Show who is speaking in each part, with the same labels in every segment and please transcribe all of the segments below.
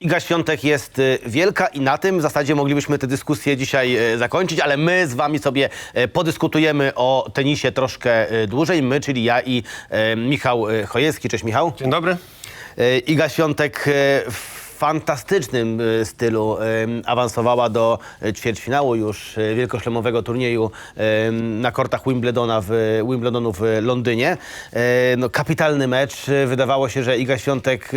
Speaker 1: Iga Świątek jest y, wielka i na tym w zasadzie moglibyśmy tę dyskusję dzisiaj y, zakończyć, ale my z wami sobie y, podyskutujemy o tenisie troszkę y, dłużej. My, czyli ja i y, Michał y, Chojecki. Cześć Michał.
Speaker 2: Dzień dobry.
Speaker 1: Y, Iga Świątek y, w fantastycznym y, stylu y, awansowała do ćwierćfinału już y, wielkoszlemowego turnieju na kortach Wimbledona w, Wimbledonu w Londynie. No, kapitalny mecz. Wydawało się, że Iga Świątek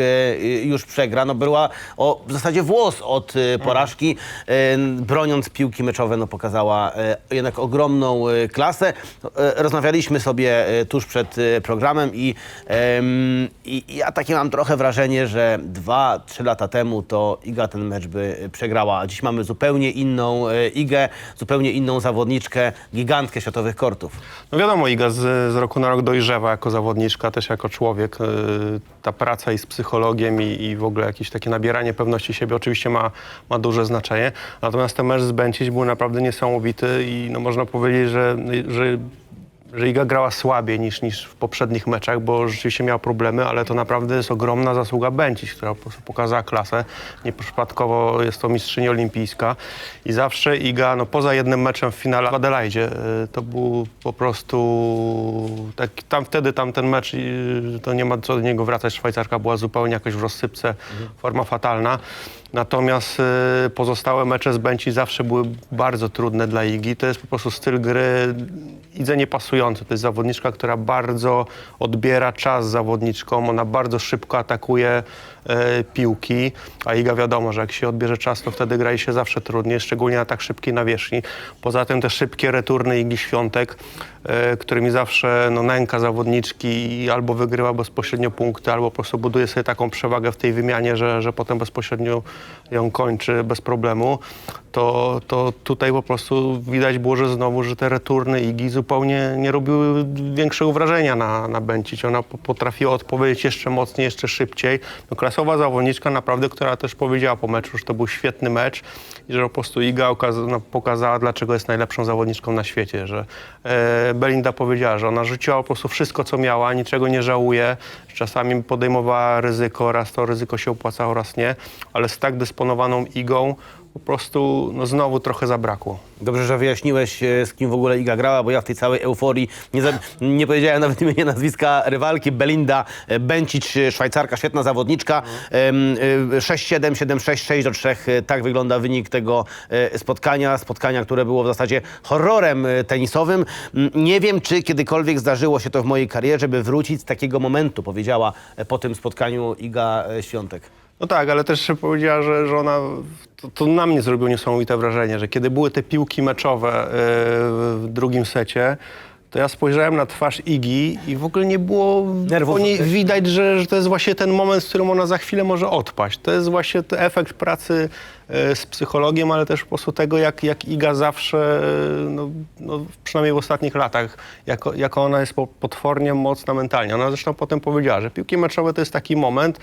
Speaker 1: już przegra. No, była o, w zasadzie włos od y, porażki. Broniąc piłki meczowe no, pokazała jednak ogromną klasę. No, Rozmawialiśmy sobie tuż przed programem i, em, i i ja takie mam trochę wrażenie, że dwa, trzy lata temu to Iga ten mecz by y, przegrała. A dziś mamy zupełnie inną y, Igę, zupełnie inną zawodniczkę, gigantkę światowych kortów.
Speaker 2: No wiadomo, Iga z, z roku na rok dojrzewa jako zawodniczka, też jako człowiek. Yy, Ta praca i z psychologiem i, i w ogóle jakieś takie nabieranie pewności siebie oczywiście ma, ma duże znaczenie. Natomiast ten mecz z Bęcić był naprawdę niesamowity i no można powiedzieć, że, że że Iga grała słabiej niż, niż w poprzednich meczach, bo rzeczywiście miała problemy, ale to naprawdę jest ogromna zasługa Bęcić, która po prostu pokazała klasę. Nieprzypadkowo jest to mistrzyni olimpijska i zawsze Iga, no poza jednym meczem w finale w Adelaidzie, y, to był po prostu tak, tam wtedy tam ten mecz, to nie ma co do niego wracać, Szwajcarka była zupełnie jakoś w rozsypce, forma fatalna. Natomiast y, pozostałe mecze z Bęci zawsze były bardzo trudne dla Igi. To jest po prostu styl gry Idze To jest zawodniczka, która bardzo odbiera czas zawodniczkom. Ona bardzo szybko atakuje e, piłki, a Iga wiadomo, że jak się odbierze czas, to wtedy gra jej się zawsze trudniej, szczególnie na tak szybkiej nawierzchni. Poza tym te szybkie returny Igi Świątek, e, którymi zawsze no, nęka zawodniczki i albo wygrywa bezpośrednio punkty, albo po prostu buduje sobie taką przewagę w tej wymianie, że, że potem bezpośrednio ją kończy bez problemu, to, to tutaj po prostu widać było, że znowu, że te returny Igi zupełnie nie robiły większego wrażenia na, na Bęcić. Ona po- potrafiła odpowiedzieć jeszcze mocniej, jeszcze szybciej. No, klasowa zawodniczka naprawdę, która też powiedziała po meczu, że to był świetny mecz i że po prostu Iga no, pokazała, dlaczego jest najlepszą zawodniczką na świecie, że e, Belinda powiedziała, że ona rzuciła po prostu wszystko, co miała, niczego nie żałuje, czasami podejmowała ryzyko, raz to ryzyko się opłacało, raz nie, ale z tak dysponowaną Igą po prostu no, znowu trochę zabrakło.
Speaker 1: Dobrze, że wyjaśniłeś, e, z kim w ogóle Iga grała, bo ja w tej całej euforii nie, nie powiedziałem nawet imienia, nazwiska rywalki. Belinda e, Bencic, e, Szwajcarka, świetna zawodniczka. Em, e, 6-7, 7-6, 6 do 3. e, Tak wygląda wynik tego spotkania. Spotkania, które było w zasadzie horrorem tenisowym. Nie wiem, czy kiedykolwiek zdarzyło się to w mojej karierze, by wrócić z takiego momentu, powiedziała po tym spotkaniu Iga Świątek.
Speaker 2: No tak, ale też powiedziała, że, że ona, to, to na mnie zrobiło niesamowite wrażenie, że kiedy były te piłki meczowe yy, w drugim secie, to ja spojrzałem na twarz Igi i w ogóle nie było
Speaker 1: Nerwów
Speaker 2: po niej
Speaker 1: też.
Speaker 2: widać, że, że to jest właśnie ten moment, w którym ona za chwilę może odpaść. To jest właśnie ten efekt pracy e, z psychologiem, ale też po prostu tego, jak, jak Iga zawsze, e, no, no, przynajmniej w ostatnich latach, jako, jako ona jest po- potwornie mocna mentalnie. Ona zresztą potem powiedziała, że piłki meczowe to jest taki moment,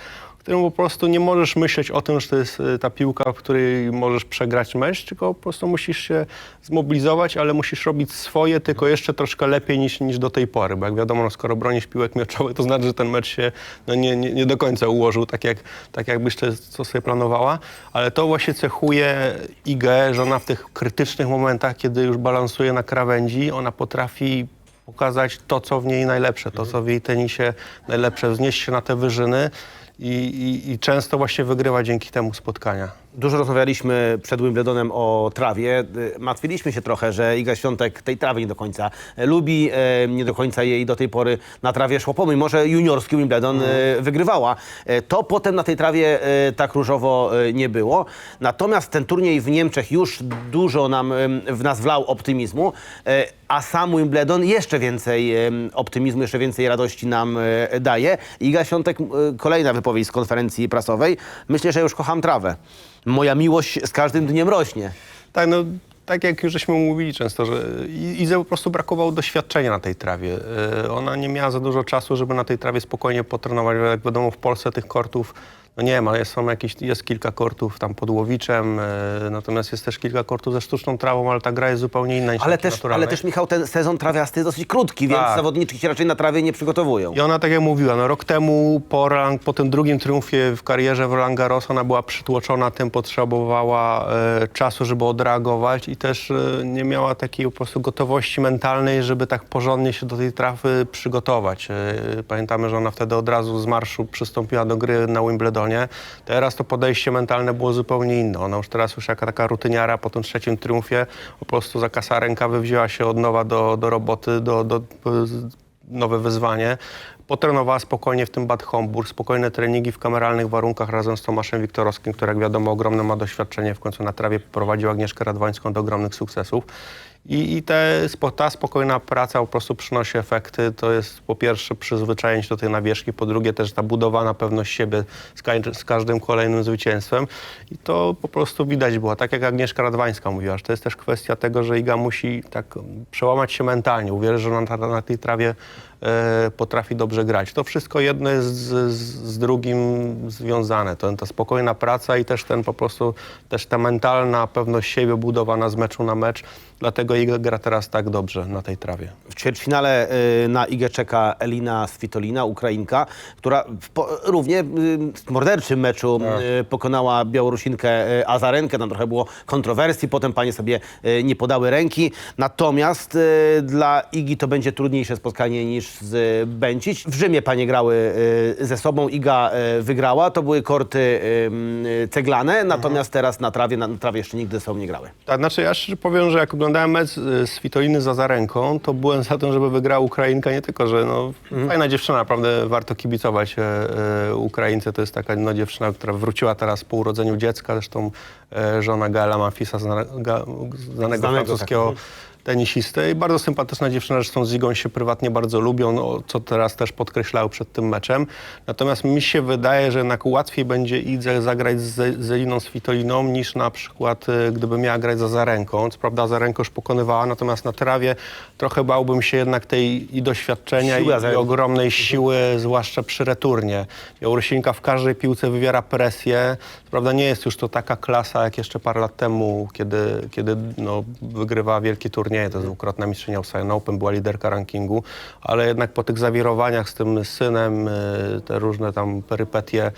Speaker 2: którym po prostu nie możesz myśleć o tym, że to jest e, ta piłka, w której możesz przegrać mecz, tylko po prostu musisz się zmobilizować, ale musisz robić swoje, tylko jeszcze troszkę lepiej niż, niż do tej pory, bo jak wiadomo, no, skoro bronisz piłek meczowych, to znaczy, że ten mecz się no, nie, nie, nie do końca ułożył tak, jak, tak jakbyś to, co sobie planowała, ale to właśnie cechuje Igę, że ona w tych krytycznych momentach, kiedy już balansuje na krawędzi, ona potrafi pokazać to, co w niej najlepsze, to, co w jej tenisie najlepsze, wznieść się na te wyżyny i, i, i często właśnie wygrywa dzięki temu spotkania.
Speaker 1: Dużo rozmawialiśmy przed Wimbledonem o trawie. Y, Martwiliśmy się trochę, że Iga Świątek tej trawy nie do końca e, lubi, e, nie do końca jej do tej pory na trawie szło, pomimo że juniorski Wimbledon e, wygrywała. E, To potem na tej trawie tak różowo nie było. Natomiast ten turniej w Niemczech już dużo nam w nas wlał optymizmu, a sam Wimbledon jeszcze więcej optymizmu, jeszcze więcej radości nam daje. Iga Świątek, kolejna wypowiedź z konferencji prasowej. Myślę, że już kocham trawę. Moja miłość z każdym dniem rośnie.
Speaker 2: Tak, no tak jak już żeśmy mówili często, że I- Idze po prostu brakowało doświadczenia na tej trawie. E, Ona nie miała za dużo czasu, żeby na tej trawie spokojnie potrenować. Jak wiadomo, w Polsce tych kortów No nie ma, jest, są jakieś, jest kilka kortów tam pod Łowiczem, e, natomiast jest też kilka kortów ze sztuczną trawą, ale ta gra jest zupełnie inna niż
Speaker 1: Ale też, ale też, Michał, ten sezon trawiasty jest dosyć krótki, więc
Speaker 2: Tak.
Speaker 1: zawodniczki się raczej na trawie nie przygotowują.
Speaker 2: I ona, tak jak mówiła, no rok temu po, Roland, po tym drugim triumfie w karierze w Roland Garros ona była przytłoczona tym, potrzebowała e, czasu, żeby odreagować i też e, nie miała takiej po prostu gotowości mentalnej, żeby tak porządnie się do tej trafy przygotować. E, pamiętamy, że ona wtedy od razu z marszu przystąpiła do gry na Wimbledonie. Teraz to podejście mentalne było zupełnie inne. Ona już teraz już jaka taka rutyniara po tym trzecim triumfie po prostu za kasa rękawy wzięła się od nowa do, do roboty, do, do, nowe wyzwanie. Potrenowała spokojnie w tym Bad Homburg, spokojne treningi w kameralnych warunkach razem z Tomaszem Wiktorowskim, który jak wiadomo ogromne ma doświadczenie. W końcu na trawie prowadził Agnieszkę Radwańską do ogromnych sukcesów. I, i te, ta spokojna praca po prostu przynosi efekty. To jest po pierwsze przyzwyczajenie się do tej nawierzchni, po drugie też ta budowana pewność siebie z, ka- z każdym kolejnym zwycięstwem. I to po prostu widać było. Tak jak Agnieszka Radwańska mówiła, że to jest też kwestia tego, że Iga musi tak przełamać się mentalnie, uwierzyć, że ona na, na tej trawie potrafi dobrze grać. To wszystko jedno jest z, z, drugim związane. To, ta spokojna praca i też ten po prostu, też ta mentalna pewność siebie budowana z meczu na mecz. Dlatego Iga gra teraz tak dobrze na tej trawie.
Speaker 1: W ćwierćfinale y, na Igę czeka Elina Svitolina, Ukrainka, która w po, równie y, morderczym meczu y, pokonała Białorusinkę Azarenkę. Tam trochę było kontrowersji, potem panie sobie nie podały ręki. Natomiast dla Igi to będzie trudniejsze spotkanie niż z Bęcić. W Rzymie panie grały y, ze sobą, Iga y, wygrała. To były korty y, ceglane, natomiast teraz na trawie, na, trawie jeszcze nigdy ze sobą nie grały.
Speaker 2: Tak, znaczy ja szczerze powiem, że jak oglądałem mecz z Fitoliny za Zarenką, to byłem za tym, żeby wygrała Ukrainka, nie tylko, że no, fajna dziewczyna, naprawdę warto kibicować Ukraińce. To jest taka no, dziewczyna, która wróciła teraz po urodzeniu dziecka, zresztą żona Gaela Manfisa, zna, ga, znanego
Speaker 1: Znanego,
Speaker 2: francuskiego tenisisty i bardzo sympatyczna dziewczyna, zresztą z Igą się prywatnie bardzo lubią, no, co teraz też podkreślały przed tym meczem. Natomiast mi się wydaje, że jednak łatwiej będzie Idze zagrać z, z Eliną Svitoliną niż na przykład y, gdyby miała grać za Zarenką. Co prawda Zarenko już pokonywała, natomiast na trawie trochę bałbym się jednak tej i doświadczenia i, i ogromnej siły, zwłaszcza przy returnie. Białorusinka w każdej piłce wywiera presję. Co Prawda nie jest już to taka klasa jak jeszcze parę lat temu, kiedy, kiedy no, wygrywała wielkie turnieje. To jest dwukrotna mistrzyni Australian Open, była liderka rankingu, ale jednak po tych zawirowaniach z tym synem, y, te różne tam perypetie,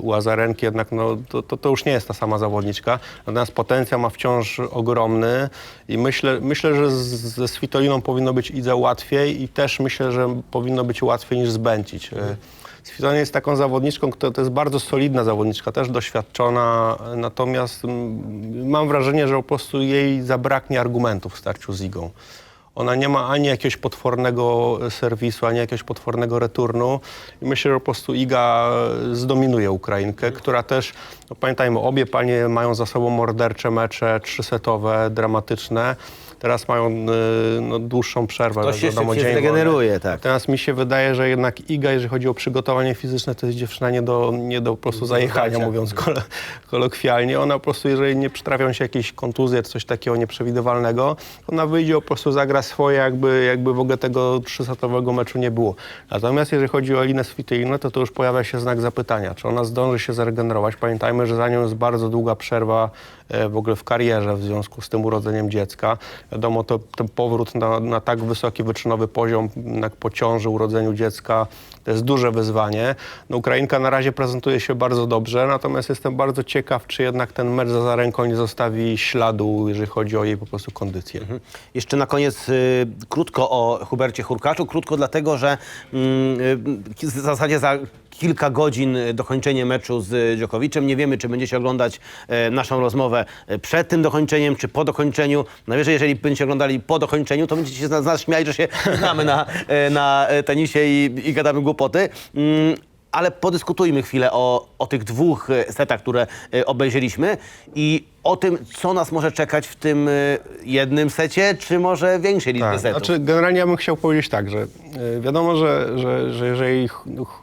Speaker 2: u Azarenki jednak no, to, to, to już nie jest ta sama zawodniczka. Natomiast potencjał ma wciąż ogromny i myślę, myślę że z, ze Svitoliną powinno być Idze łatwiej i też myślę, że powinno być łatwiej niż zbęcić. E, Svitolina jest taką zawodniczką, która to jest bardzo solidna zawodniczka, też doświadczona, natomiast mm, mam wrażenie, że po prostu jej zabraknie argumentów w starciu z Igą. Ona nie ma ani jakiegoś potwornego serwisu, ani jakiegoś potwornego returnu. I myślę, że po prostu Iga zdominuje Ukrainkę, która też, no pamiętajmy, obie panie mają za sobą mordercze mecze, trzysetowe, dramatyczne. Teraz mają y, no, dłuższą przerwę.
Speaker 1: To się
Speaker 2: wiadomo,
Speaker 1: szybciej
Speaker 2: dzień
Speaker 1: zregeneruje,
Speaker 2: wolny.
Speaker 1: tak.
Speaker 2: Natomiast mi się wydaje, że jednak Iga, jeżeli chodzi o przygotowanie fizyczne, to jest dziewczyna nie do, nie do po prostu zajechania, mówiąc kole, kolokwialnie. Ona po prostu, jeżeli nie przytrafią się jakieś kontuzje, coś takiego nieprzewidywalnego, ona wyjdzie, po prostu zagra swoje, jakby, jakby w ogóle tego trzysetowego meczu nie było. Natomiast jeżeli chodzi o Elinę Svitolina, to to już pojawia się znak zapytania, czy ona zdąży się zregenerować. Pamiętajmy, że za nią jest bardzo długa przerwa e, w ogóle w karierze w związku z tym urodzeniem dziecka. Wiadomo, to, ten powrót na, na tak wysoki wyczynowy poziom, jednak po ciąży, urodzeniu dziecka, to jest duże wyzwanie. No, Ukrainka na razie prezentuje się bardzo dobrze, natomiast jestem bardzo ciekaw, czy jednak ten mecz za ręką nie zostawi śladu, jeżeli chodzi o jej po prostu kondycję.
Speaker 1: Jeszcze na koniec y, krótko o Hubercie Hurkaczu. Krótko dlatego, że mm, y, w zasadzie za kilka godzin dokończenie meczu z Djokoviczem. Nie wiemy, czy będziecie oglądać e, naszą rozmowę e, przed tym dokończeniem, czy po dokończeniu. Najwyżej, jeżeli będziecie oglądali po dokończeniu, to będziecie się z nas, śmiać, że się znamy na, e, na e, tenisie i, i gadamy głupoty. Ale podyskutujmy chwilę o, o tych dwóch e, setach, które e, obejrzeliśmy i o tym, co nas może czekać w tym e, jednym secie, czy może większej liczbie
Speaker 2: Tak,
Speaker 1: setów.
Speaker 2: znaczy generalnie ja bym chciał powiedzieć tak, że wiadomo, że, że, że jeżeli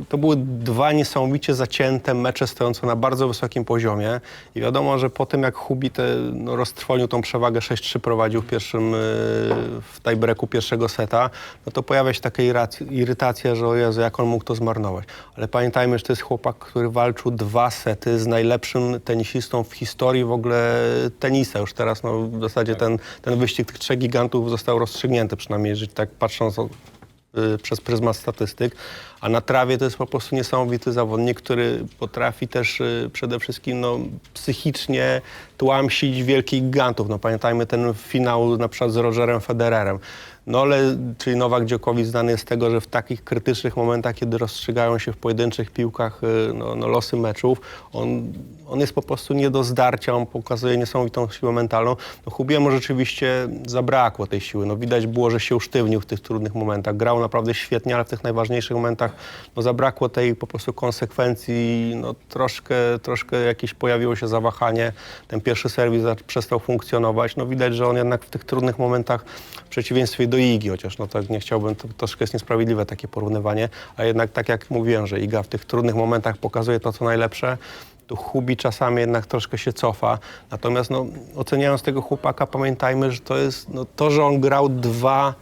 Speaker 2: to były dwa niesamowicie zacięte mecze stojące na bardzo wysokim poziomie i wiadomo, że po tym jak Hubi te, no, roztrwonił tą przewagę 6-3 prowadził w pierwszym, w tiebreaku pierwszego seta, no to pojawia się taka irytacja, że o Jezu, jak on mógł to zmarnować. Ale pamiętajmy, że to jest chłopak, który walczył dwa sety z najlepszym tenisistą w historii w ogóle tenisa. Już teraz no, w zasadzie ten, ten wyścig tych trzech gigantów został rozstrzygnięty, przynajmniej jeżeli tak patrząc o, y, przez pryzmat statystyk. A na trawie to jest po prostu niesamowity zawodnik, który potrafi też y, przede wszystkim no, psychicznie tłamsić wielkich gigantów. No, pamiętajmy ten finał na przykład z Rogerem Federerem. No ale, czyli Nowak Djokovic znany jest z tego, że w takich krytycznych momentach, kiedy rozstrzygają się w pojedynczych piłkach y, no, no, losy meczów, on, on jest po prostu nie do zdarcia, on pokazuje niesamowitą siłę mentalną. No Hubiemu rzeczywiście zabrakło tej siły. No, widać było, że się usztywnił w tych trudnych momentach. Grał naprawdę świetnie, ale w tych najważniejszych momentach no, zabrakło tej po prostu konsekwencji. No, troszkę, troszkę jakieś pojawiło się zawahanie. Ten pierwszy serwis przestał funkcjonować. No, widać, że on jednak w tych trudnych momentach w przeciwieństwie do Igi, chociaż no tak nie chciałbym, to troszkę jest niesprawiedliwe takie porównywanie, a jednak tak jak mówiłem, że Iga w tych trudnych momentach pokazuje to, co najlepsze, to Hubi czasami jednak troszkę się cofa. Natomiast no, oceniając tego chłopaka, pamiętajmy, że to jest no, to, że on grał dwa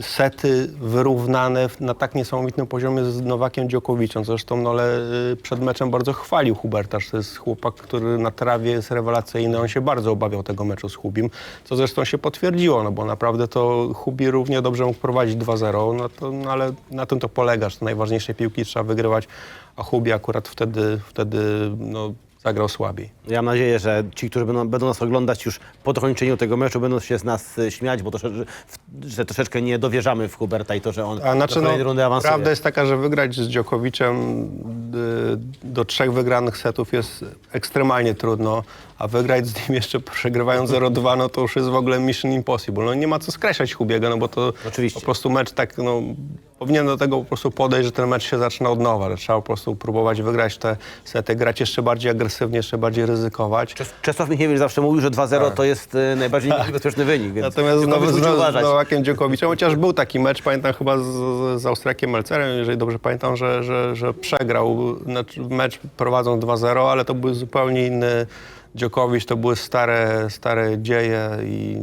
Speaker 2: sety wyrównane na tak niesamowitym poziomie z Nowakiem Dziokowiczem. Zresztą Nole y, przed meczem bardzo chwalił Huberta, to jest chłopak, który na trawie jest rewelacyjny. On się bardzo obawiał tego meczu z Hubim, co zresztą się potwierdziło, no bo naprawdę to Hubi równie dobrze mógł prowadzić 2-0, no to, no ale na tym to polega, że najważniejsze piłki trzeba wygrywać, a Hubi akurat wtedy, wtedy no, zagrał słabiej.
Speaker 1: Ja mam nadzieję, że ci, którzy będą, będą nas oglądać już po dokończeniu tego meczu, będą się z nas y, śmiać, bo to, że, że troszeczkę nie dowierzamy w Huberta i to, że on
Speaker 2: A znaczy,
Speaker 1: do
Speaker 2: no,
Speaker 1: kolejnej rundy awansuje.
Speaker 2: prawda jest taka, że wygrać z Djokovicem y, do trzech wygranych setów jest ekstremalnie trudno, a wygrać z nim jeszcze przegrywając 0-2, no to już jest w ogóle mission impossible. No nie ma co skreślać Hubiego, no bo to
Speaker 1: Oczywiście.
Speaker 2: po prostu mecz tak, no powinien do tego po prostu podejść, że ten mecz się zaczyna od nowa, że trzeba po prostu próbować wygrać te sety, grać jeszcze bardziej agresywnie, jeszcze bardziej ryzykować.
Speaker 1: Czes- Czesław Michniewicz zawsze mówił, że 2-0 to jest y, najbardziej niebezpieczny wynik, więc
Speaker 2: Tak. Natomiast znowu z Nowakiem Dziokowiczem, chociaż był taki mecz, pamiętam chyba z, z Austriakiem Melcerem, jeżeli dobrze pamiętam, że, że, że przegrał znaczy mecz prowadząc 2-0, ale to był zupełnie inny Dziokowicz, to były stare, stare dzieje i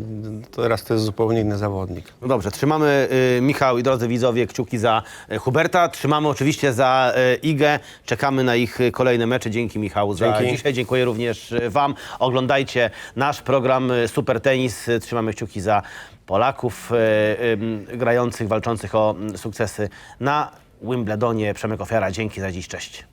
Speaker 2: teraz to jest zupełnie inny zawodnik.
Speaker 1: No dobrze, trzymamy y, Michał i drodzy widzowie kciuki za y, Huberta, trzymamy oczywiście za y, Igę, czekamy na ich y, kolejne mecze. Dzięki Michał za
Speaker 2: Dzięki.
Speaker 1: dzisiaj, dziękuję również y, Wam. Oglądajcie nasz program y, Super Tenis, Y, trzymamy kciuki za Polaków y, y, grających, walczących o mm, sukcesy na Wimbledonie. Przemek Ofiara, dzięki za dziś, cześć.